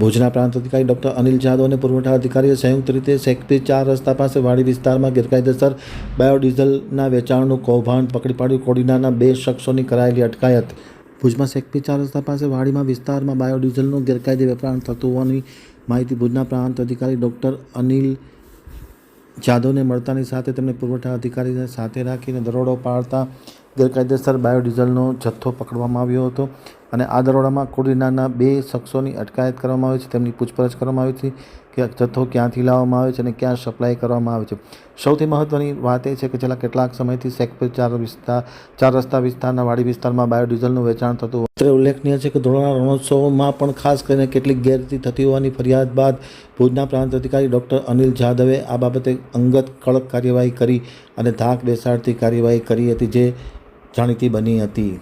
ભુજના પ્રાંત અધિકારી ડોક્ટર અનિલ જાદવ અને પુરવઠા અધિકારીએ સંયુક્ત રીતે સેક્ટરી ચાર રસ્તા પાસે વાડી વિસ્તારમાં ગેરકાયદેસર બાયોડીઝલના વેચાણનું કૌભાંડ પકડી પાડ્યું. કોડીનારના બે શખ્સોની કરાયેલી અટકાયત. ભુજમાં સેક્ટરી ચાર રસ્તા પાસે વાડીમાં વિસ્તારમાં બાયોડીઝલનું ગેરકાયદે વેચાણ થતું હોવાની માહિતી ભુજના પ્રાંત અધિકારી ડોક્ટર અનિલ જાદવને મળતાની સાથે તેમણે પુરવઠા અધિકારીને સાથે રાખીને દરોડો પાડતા ગેરકાયદેસર બાયોડીઝલનો જથ્થો પકડવામાં આવ્યો હતો. અને આ દરોડામાં કુડીનાના બે શખ્સોની અટકાયત કરવામાં આવી છે. તેમની પૂછપરછ કરવામાં આવી છે કે જથ્થો ક્યાંથી લાવવામાં આવે છે અને ક્યાં સપ્લાય કરવામાં આવે છે. સૌથી મહત્ત્વની વાત એ છે કે છેલ્લા કેટલાક સમયથી સેક્ટર ચાર વિસ્તાર ચાર રસ્તા વિસ્તારના વાડી વિસ્તારમાં બાયોડીઝલનું વેચાણ થતું અત્રે ઉલ્લેખનીય છે કે ધોરણા રણોત્સવમાં પણ ખાસ કરીને કેટલીક ગેરરીતિ થતી હોવાની ફરિયાદ બાદ ભુજના પ્રાંત અધિકારી ડૉક્ટર અનિલ જાદવે આ બાબતે અંગત કડક કાર્યવાહી કરી અને ધાક બેસાડતી કાર્યવાહી કરી હતી જે જાણીતી બની હતી.